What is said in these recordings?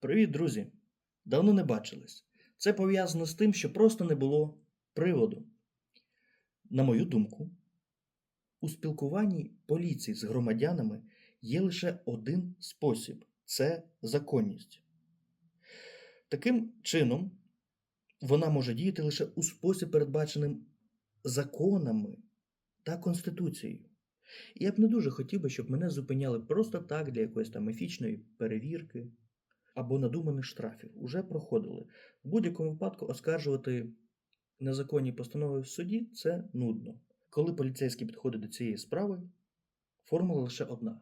Привіт, друзі! Давно не бачились. Це пов'язано з тим, що просто не було приводу. На мою думку, у спілкуванні поліції з громадянами є лише один спосіб це законність. Таким чином, вона може діяти лише у спосіб, передбаченим законами та Конституцією. І я б не дуже хотів би, щоб мене зупиняли просто так для якоїсь там міфічної перевірки або надуманих штрафів. Уже проходили. В будь-якому випадку оскаржувати незаконні постанови в суді це нудно. Коли поліцейський підходить до цієї справи, формула лише одна: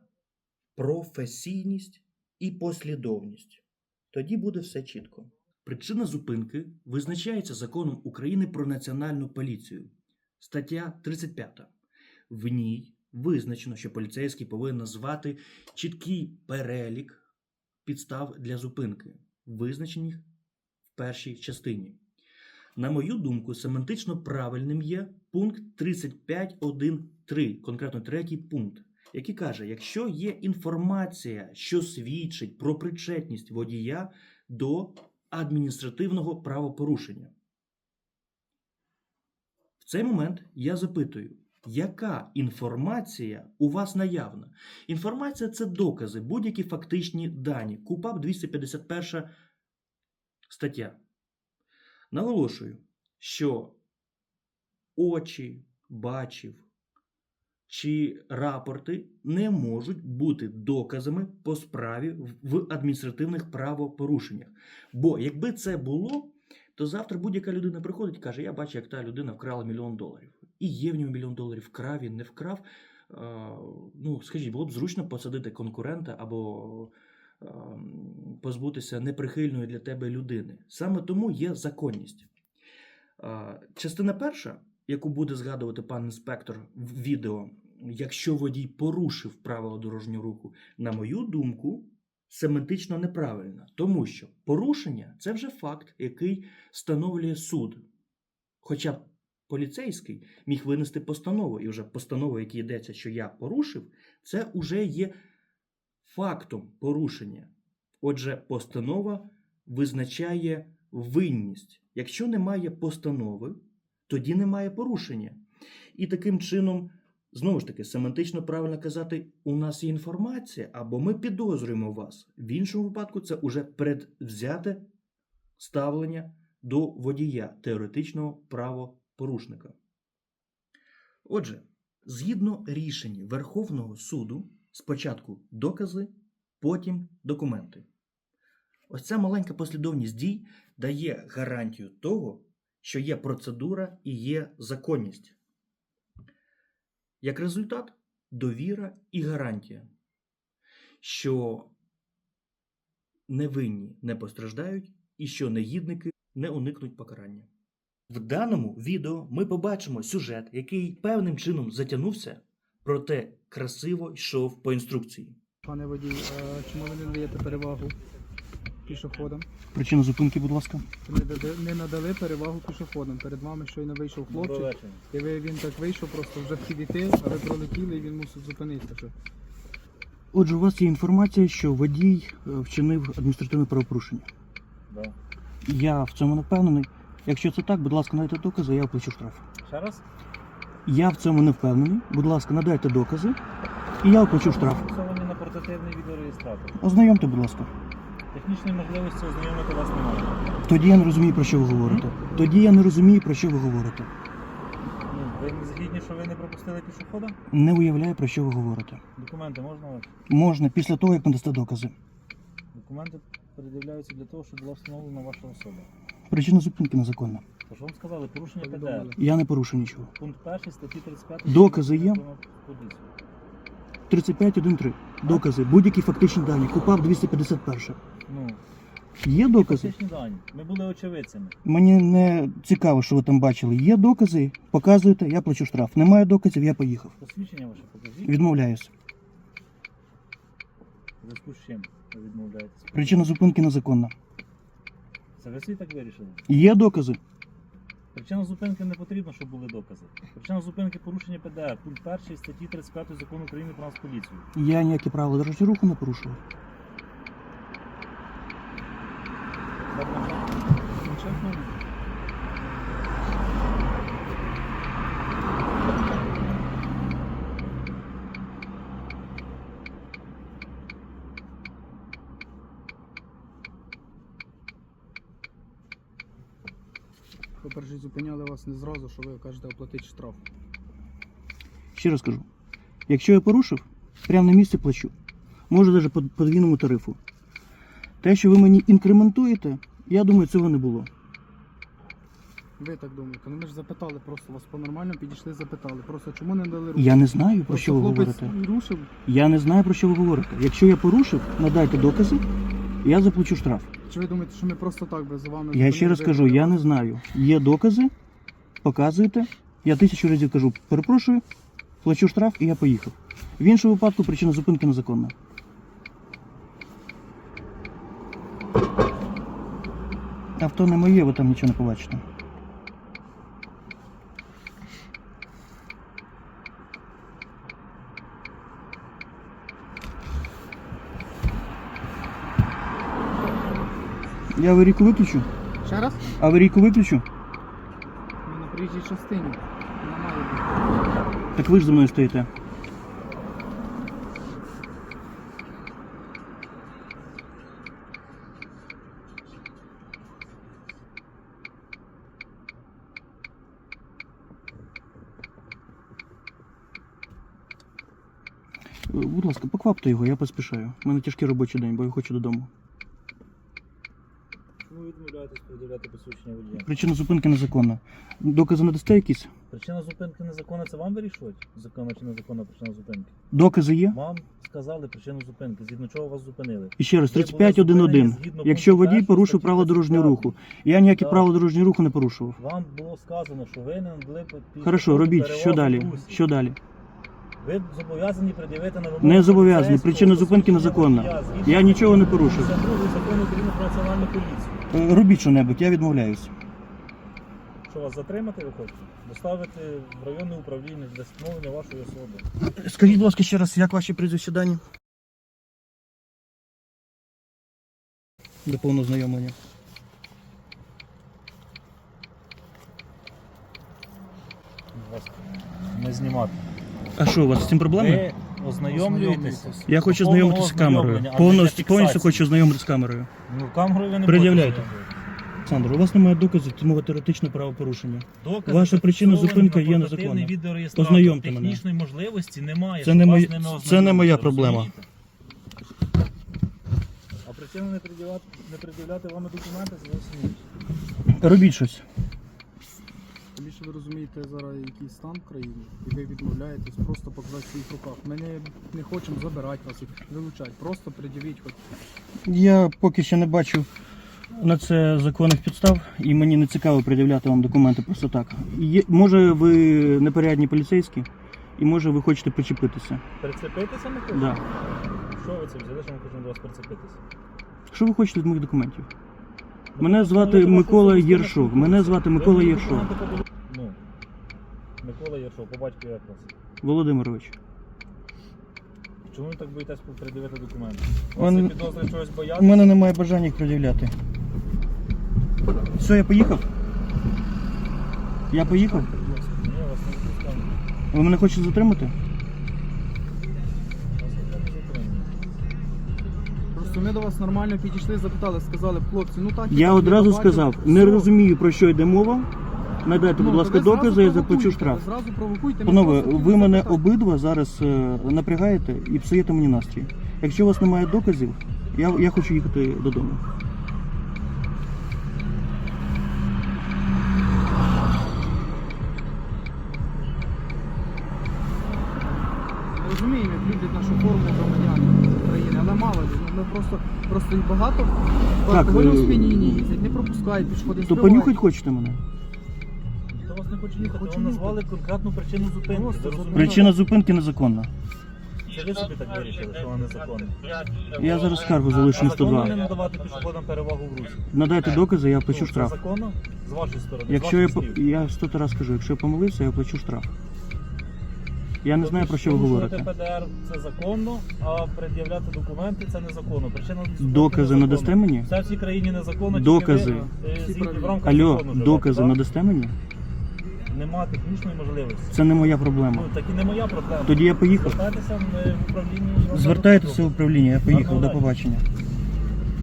професійність і послідовність. Тоді буде все чітко. Причина зупинки визначається законом України про національну поліцію. Стаття 35. В ній визначено, що поліцейський повинен назвати чіткий перелік підстав для зупинки, визначених в першій частині. На мою думку, семантично правильним є пункт 35.1.3, конкретно третій пункт, який каже: якщо є інформація, що свідчить про причетність водія до адміністративного правопорушення. В цей момент я запитую, яка інформація у вас наявна? Інформація це докази, будь-які фактичні дані. КУПАП 251 стаття. Наголошую, що очі, бачив чи рапорти не можуть бути доказами по справі в адміністративних правопорушеннях. Бо якби це було, то завтра будь-яка людина приходить і каже: Я бачу, як та людина вкрала мільйон доларів. І є в нього мільйон доларів, вкрав він, не вкрав. Ну, скажіть, було б зручно посадити конкурента або позбутися неприхильної для тебе людини. Саме тому є законність. Частина перша, яку буде згадувати пан інспектор в відео, якщо водій порушив правила дорожнього руху, на мою думку, семантично неправильна. Тому що порушення це вже факт, який встановлює суд. Хоча поліцейський міг винести постанову, і вже постанова, яка йдеться, що я порушив, це вже є фактом порушення. Отже, постанова визначає винність. Якщо немає постанови, тоді немає порушення. І таким чином, знову ж таки, семантично правильно казати, у нас є інформація, або ми підозрюємо вас. В іншому випадку це уже предвзяте ставлення до водія теоретичного правопорушника. Отже, згідно рішень Верховного суду, спочатку докази, потім документи. Ось ця маленька послідовність дій дає гарантію того, що є процедура і є законність. Як результат, довіра і гарантія, що невинні не постраждають і що негідники не уникнуть покарання. В даному відео ми побачимо сюжет, який певним чином затягнувся, проте красиво йшов по інструкції. Пане водій, а чому ви не надаєте перевагу пішоходам? Причина зупинки, будь ласка. Не дали- не надали перевагу пішоходам. Перед вами щойно вийшов хлопчик, і ви, він так вийшов, просто вже хотів іти, а ви пролетіли і він мусив зупинитися. Отже, у вас є інформація, що водій е, вчинив адміністративне правопорушення. Да. Я в цьому не впевнений. Якщо це так, будь ласка, надайте докази, я оплачу штраф. Ще раз? Я в цьому не впевнений. Будь ласка, надайте докази, і я оплачу штраф. Сьогодні на портативний відеореєстратор. Ознайомте, будь ласка. Технічної можливості ознайомити вас немає. Тоді я не розумію, про що ви говорите. Тоді я не розумію, про що ви говорите. Ну, ви не згідні, що ви не пропустили пішохода? Не уявляю, про що ви говорите. Документи можна ваші? Можна після того, як надасте докази. Документи передивляються для того, щоб була встановлена ваша особа. Причина зупинки незаконна. Тож вам сказали, порушення ПДР. Я не порушив нічого. Пункт 1 статті 35. Докази є? Поліцію. 35.1.3. Докази. Будь-які фактичні дані. КУПАП 251. Ну, Є докази? фактичні дані. Ми були очевидцями. Мені не цікаво, що ви там бачили. Є докази, показуєте, я плачу штраф. Немає доказів, я поїхав. Посвідчення ваше покажіть. Відмовляюся. В зв'язку з чим ви відмовляєтесь? Причина зупинки незаконна. Це ви всі так вирішили? Є докази. Причина зупинки не потрібно, щоб були докази. Причина зупинки порушення ПДР. Пункт 1 статті 35 закону України про нас поліцію. Я ніякі правила дорожнього руху не порушував. По-перше, зупиняли вас не зразу, що ви кажете оплатити штраф. Ще раз кажу. Якщо я порушив, прямо на місці плачу. Може навіть по подвійному тарифу. Те, що ви мені інкрементуєте, я думаю, цього не було. Ви так думаєте? Ну ми ж запитали, просто вас по-нормально підійшли, запитали. Просто чому не дали руку? Я не знаю, про Просто що ви хлопець говорите. рушив. Я не знаю, про що ви говорите. Якщо я порушив, надайте докази, я заплачу штраф. Чи ви думаєте, що ми просто так без вами Я ще раз кажу, я не знаю. Є докази, показуєте. Я тисячу разів кажу, перепрошую, плачу штраф і я поїхав. В іншому випадку причина зупинки незаконна. Авто не моє, ви там нічого не побачите. Я аварійку виключу. Ще раз? Аварійку виключу. Ми на приїжджій частині. Вона має бути. Так ви ж за мною стоїте. Е, Будь ласка, поквапте його, я поспішаю. У мене тяжкий робочий день, бо я хочу додому. Чому відмовляєтесь передавати посвідчення водія? Причина зупинки незаконна. Докази надасте якісь? Причина зупинки незаконна, це вам вирішувати? Законна чи незаконна причина зупинки? Докази є? Вам сказали причину зупинки, згідно чого вас зупинили. І ще раз, Ви були 35.1.1. зупинені згідно Якщо пункту водій першого порушив статті право дорожнього 35. руху. Я ніякі Так. правила дорожнього руху не порушував. Вам було сказано, що ви не надали під- Хорошо, робіть. Що далі? Що далі? Ви зобов'язані пред'явити на вимогу Не зобов'язаний. поліцейського Причина зупинки посвідчення незаконна. водія згідно Я нічого не порушив. 52 закону України про національну поліцію. Е, Робіть що-небудь, я відмовляюсь. Що вас затримати ви хочете? Доставити в районне управління для встановлення вашої особи. Скажіть, будь ласка, ще раз, як ваші прізвища дані? До повного знайомлення. Будь ласка, Не знімати. А що, у вас з цим проблеми? Ви ознайомлюєтеся. Я хочу повного знайомитися з камерою. ознайомлення, а не Повністю, фіксації. повністю хочу знайомитися з камерою. Ну, камерою ви не Пред'являйте. будете. Олександр, у вас немає доказів, тому ви теоретичне правопорушення. Докази Ваша причина зафіксовані зупинки є незаконна. відеореєстратор. Ознайомте мене. Технічної можливості немає. Це щоб не вас моє- ними це не моя проблема. розумієте? А причина не пред'являти, не пред'являти вам документи зовсім інше. Робіть щось. Більше ви розумієте зараз який стан в країні, і ви відмовляєтесь просто показати в своїх руках. Ми не, не хочемо забирати вас і вилучати. Просто пред'явіть хоч. Я поки що не бачу на це законних підстав, і мені не цікаво пред'являти вам документи просто так. Є, може, ви непорядні поліцейські, і може ви хочете причепитися. Прицепитися не хочете? Да. Що ви це взяли, що ми хочемо до вас прицепитися? Що ви хочете від моїх документів? Ну, Мене звати Микола Єршов. Мене звати Микола Єршов. Микола Єршов, по батьку як вас? Володимирович. Чому ви так боїтесь придивити документи? У Вас мене- підозри чогось У бояться? мене немає бажання їх пред'являти. Все, я поїхав? Я поїхав? Ні, вас не відпускаємо. Ви мене хочете затримати? Вас ніхто не затримує. Просто ми до вас нормально підійшли, запитали, сказали, хлопці, ну так. і Я так, одразу сказав, не все. розумію про що йде мова. Надайте, Ну, будь ласка, ви зразу докази, я заплачу штраф. Зразу провокуйте. Панове, ви мене обидва зараз е, напрягаєте і псуєте мені настрій. Якщо у вас немає доказів, я, я хочу їхати додому. Розуміємо, як люблять нашу форму громадяни з України, але мало ну, ми просто, просто і багато в Так, алкогольному е, сп'янінні їздять, не пропускають, пішходи То понюхать хочете мене? Не хоче їхати, Хочу вам назвали конкретну причину зупинки. Ви розумієте? Причина зупинки незаконна. Це ви собі так вирішили, що вона незаконна. Я зараз скаргу залишу на А законно не 102. надавати пішоходам перевагу в русі. Надайте докази, я Ну, плачу це штраф. законно з вашої сторони. Якщо я ваших по- слів. я сто раз кажу, якщо я помилився, я плачу штраф. Я не знаю, про що ви Порушувати говорите. ПДР це законно, а пред'являти документи це незаконно. Причина зупинки Докази незаконна. надасте мені? Це в цій країні незаконно. Докази. Тільки ви, е, згідно- в рамках Алло, закону живете, докази так? надасте мені? Нема технічної можливості. Це не моя проблема. Ну, так і не моя проблема. Тоді я поїхав. Звертайтеся в управління. Звертайтеся в управління, я поїхав. До побачення.